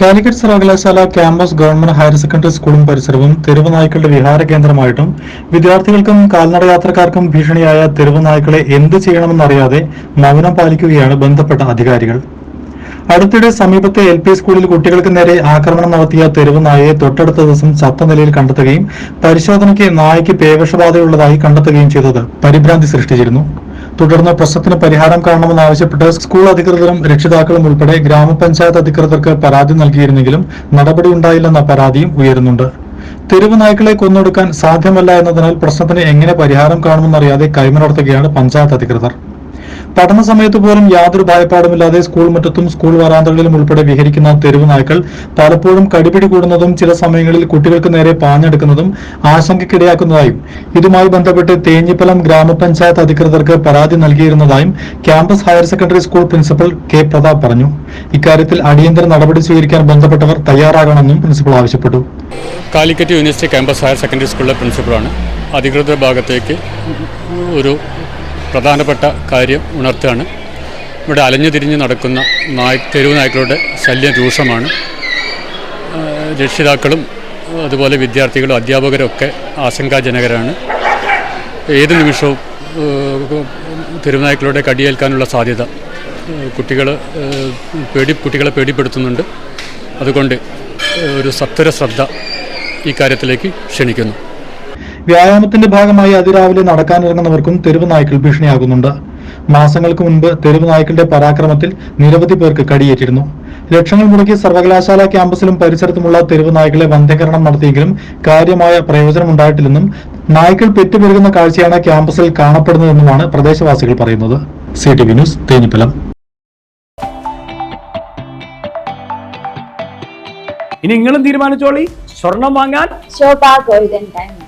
കാലിക്കറ്റ് സർവകലാശാല campus government higher secondary സ്കൂളും പരിസരവും തെരുവ് നായ്ക്കളുടെ വിഹാര കേന്ദ്രമായിട്ടും വിദ്യാർത്ഥികൾക്കും കാൽനട യാത്രക്കാർക്കും ഭീഷണിയായ തെരുവ് നായ്ക്കളെ എന്ത് ചെയ്യണമെന്നറിയാതെ മൗനം പാലിക്കുകയാണ് ബന്ധപ്പെട്ട അധികാരികൾ. അടുത്തിടെ സമീപത്തെ എൽ പി സ്കൂളിൽ കുട്ടികൾക്ക് നേരെ ആക്രമണം നടത്തിയ തെരുവ് നായയെ തൊട്ടടുത്ത ദിവസം ചത്ത നിലയിൽ കണ്ടെത്തുകയും പരിശോധനയ്ക്ക് നായയ്ക്ക് പേവിഷബാധയുള്ളതായി കണ്ടെത്തുകയും ചെയ്തത് പരിഭ്രാന്തി സൃഷ്ടിച്ചിരുന്നു. തുടർന്ന് പ്രശ്നത്തിന് പരിഹാരം കാണണമെന്നാവശ്യപ്പെട്ട് സ്കൂൾ അധികൃതരും രക്ഷിതാക്കളും ഉൾപ്പെടെ ഗ്രാമപഞ്ചായത്ത് അധികൃതർക്ക് പരാതി നൽകിയിരുന്നെങ്കിലും നടപടി ഉണ്ടായില്ലെന്ന പരാതിയും ഉയരുന്നുണ്ട്. തെരുവ് നായ്ക്കളെ കൊന്നൊടുക്കാൻ സാധ്യമല്ല എന്നതിനാൽ പ്രശ്നത്തിന് എങ്ങനെ പരിഹാരം കാണുമെന്നറിയാതെ കൈമലർത്തുകയാണ് പഞ്ചായത്ത് അധികൃതർ. പഠന സമയത്ത് പോലും യാതൊരു ഭയപ്പാടുമില്ലാതെ സ്കൂൾ മുറ്റത്തും സ്കൂൾ വരാന്തകളിലും ഉൾപ്പെടെ വിഹരിക്കുന്ന തെരുവ് നായ്ക്കൾ പലപ്പോഴും കടിപിടി കൂടുന്നതും ചില സമയങ്ങളിൽ കുട്ടികൾക്ക് നേരെ പാഞ്ഞെടുക്കുന്നതും ആശങ്കയ്ക്കിടയാക്കുന്നതായും. ഇതുമായി ബന്ധപ്പെട്ട് തേഞ്ഞിപ്പലം ഗ്രാമപഞ്ചായത്ത് അധികൃതർക്ക് പരാതി നൽകിയിരുന്നതായും campus higher secondary school principal K Prathap പറഞ്ഞു. ഇക്കാര്യത്തിൽ അടിയന്തര നടപടി സ്വീകരിക്കാൻ ബന്ധപ്പെട്ടവർ തയ്യാറാകണമെന്നും പ്രിൻസിപ്പൽ ആവശ്യപ്പെട്ടു. Calicut university campus higher secondary സ്കൂളിലെ പ്രിൻസിപ്പളാണ്. അധികൃതർ ഭാഗത്തേക്ക് ഒരു പ്രധാനപ്പെട്ട കാര്യം ഉണർത്തുകയാണ്. ഇവിടെ അലഞ്ഞു തിരിഞ്ഞ് നടക്കുന്ന നായ് തെരുവ് നായ്ക്കളുടെ ശല്യം രൂക്ഷമാണ്. രക്ഷിതാക്കളും അതുപോലെ വിദ്യാർത്ഥികളും അധ്യാപകരും ഒക്കെ ആശങ്കാജനകരാണ്. ഏത് നിമിഷവും തെരുവ് നായ്ക്കളുടെ കടിയേൽക്കാനുള്ള സാധ്യത കുട്ടികൾ പേടി കുട്ടികളെ പേടിപ്പെടുത്തുന്നുണ്ട്. അതുകൊണ്ട് ഒരു സത്വര ശ്രദ്ധ ഈ കാര്യത്തിലേക്ക് ക്ഷണിക്കുന്നു. വ്യായാമത്തിന്റെ ഭാഗമായി അതിരാവിലെ നടക്കാനിറങ്ങുന്നവർക്കും തെരുവ് നായ്ക്കൾ ഭീഷണിയാകുന്നുണ്ട്. മാസങ്ങൾക്ക് മുൻപ് തെരുവ് നായ്ക്കളുടെ പരാക്രമത്തിൽ നിരവധി പേർക്ക് കടിയേറ്റിരുന്നു. ലക്ഷങ്ങൾ മുടക്കി സർവകലാശാല ക്യാമ്പസിലും പരിസരത്തുമുള്ള തെരുവ് നായ്ക്കളെ വന്ധ്യകരണം നടത്തിയെങ്കിലും കാര്യമായ പ്രയോജനമുണ്ടായിട്ടില്ലെന്നും നായ്ക്കൾ പെറ്റുപെരുകുന്ന കാഴ്ചയാണ് ക്യാമ്പസിൽ കാണപ്പെടുന്നതെന്നുമാണ് പ്രദേശവാസികൾ പറയുന്നത്. C T V news Thenhipalam ഇനി നിങ്ങളും തീരുമാനിച്ചോളി. സ്വർണം വാങ്ങാൻ Shobha golden diamonds